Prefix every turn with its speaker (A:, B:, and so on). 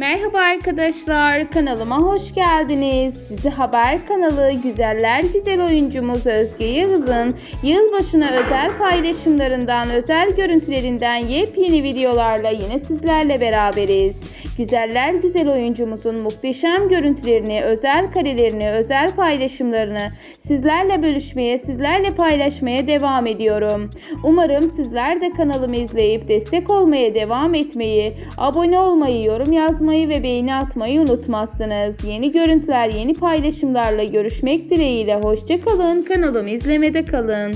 A: Merhaba arkadaşlar, kanalıma hoş geldiniz. Dizi Haber kanalı güzeller güzel oyuncumuz Özge Yağız'ın yılbaşına özel paylaşımlarından, özel görüntülerinden yepyeni videolarla yine sizlerle beraberiz. Güzeller güzel oyuncumuzun muhteşem görüntülerini, özel karelerini, özel paylaşımlarını sizlerle bölüşmeye, sizlerle paylaşmaya devam ediyorum. Umarım sizler de kanalımı izleyip destek olmaya devam etmeyi, abone olmayı, yorum yazmayı atmayı ve beğeni atmayı unutmazsınız. Yeni görüntüler, yeni paylaşımlarla görüşmek dileğiyle. Hoşçakalın, kanalımı izlemede kalın.